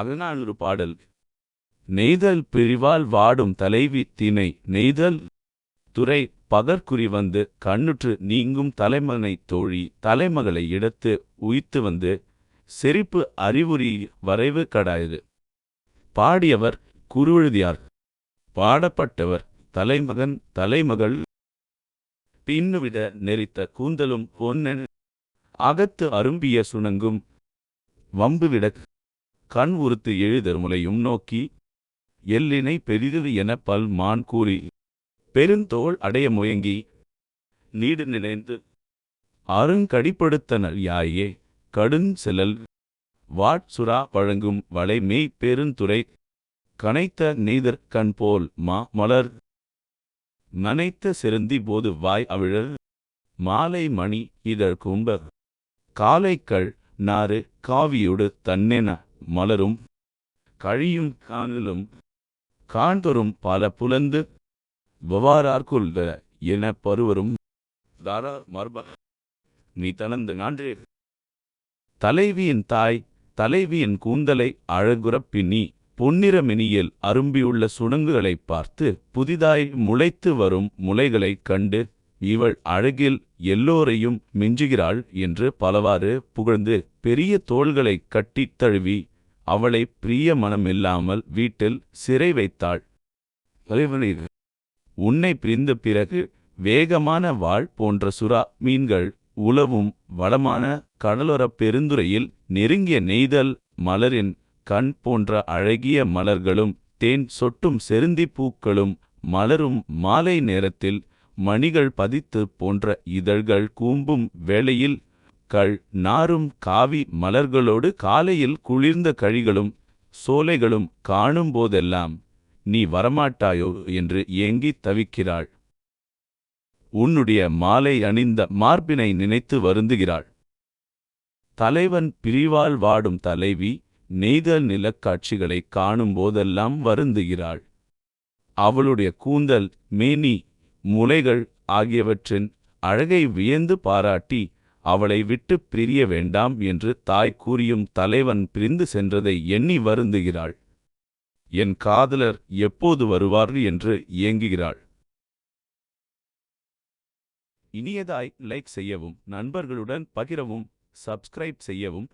அகநானூறு பாடல். நெய்தல் பிரிவால் வாடும் தலைவி தினை நெய்தல் துறை பதற்குறி வந்து கண்ணுற்று நீங்கும் தலைமகனை தோழி. தலைமகளை இடத்து உய்த்து வந்து செறிப்பு அறிவுரி வரைவு கடாயது. பாடியவர் குருவெழுதியார். பாடப்பட்டவர் தலைமகன் தலைமகள். பின்னுவிட நெறித்த கூந்தலும் பொன்னன். அகத்து அரும்பிய சுணங்கும் வம்புவிட கண் உறுத்து எழுதர் முலையும் நோக்கி எல்லினை பெரிதது என பல் மான் கூறி பெருந்தோள் அடைய முயங்கி நீடு நினைந்து அருங்கடிப்படுத்தனர் யாயே கடுஞ் செலல் வாட்சுறா வழங்கும் வளை மெய் பெருந்துரை கனைத்த நெய்தற் கண் போல் மா மலர் நனைத்த செருந்தி போது வாய் அவிழல் மாலை மணி இதழ் கும்ப காலைக்கள் நாறு காவியுடு தன்னென மலரும் கழியும் காணலும் காண்தொறும் பல புலந்து வவாரார்க்குள்க என பருவரும். தாரா மர்ப நீ தனந்து நான்றே. தலைவியின் தாய் தலைவியின் கூந்தலை அழகுறப் பின்னி பொன்னிறமினியில் அரும்பியுள்ள சுணங்குகளைப் பார்த்து புதிதாய் முளைத்து வரும் முளைகளைக் கண்டு இவள் அழகில் எல்லோரையும் மிஞ்சுகிறாள் என்று பலவாறு புகழ்ந்து பெரிய தோள்களைக் கட்டித் தழுவி அவளை பிரிய மனமில்லாமல் வீட்டில் சிறை வைத்தாள். உன்னை பிரிந்த பிறகு வேகமான வாழ் போன்ற சுறா மீன்கள் உலவும் வளமான கடலோரப் பெருந்துறையில் நெருங்கிய நெய்தல் மலரின் கண் போன்ற அழகிய மலர்களும் தேன் சொட்டும் செருந்தி பூக்களும் மலரும் மாலை நேரத்தில் மணிகள் பதித்து போன்ற இதழ்கள் கூம்பும் வேளையில் கள் நாரும் காவி மலர்களோடு காலையில் குளிர்ந்த கழிகளும் சோலைகளும் காணும்போதெல்லாம் நீ வரமாட்டாயோ? என்று ஏங்கித் தவிக்கிறாள். உன்னுடைய மாலை அணிந்த மார்பினை நினைத்து வருந்துகிறாள். தலைவன் பிரிவால் வாடும் தலைவி நெய்தல் நிலக்காட்சிகளைக் காணும்போதெல்லாம் வருந்துகிறாள். அவளுடைய கூந்தல் மேனி முலைகள் ஆகியவற்றின் அழகை வியந்து பாராட்டி அவளை விட்டு பிரிய வேண்டாம் என்று தாய் கூறியும் தலைவன் பிரிந்து சென்றதை எண்ணி வருந்துகிறாள். என் காதலர் எப்போது வருவார் என்று ஏங்குகிறாள். இனியதாய் லைக் செய்யவும் நண்பர்களுடன் பகிரவும் சப்ஸ்கிரைப் செய்யவும்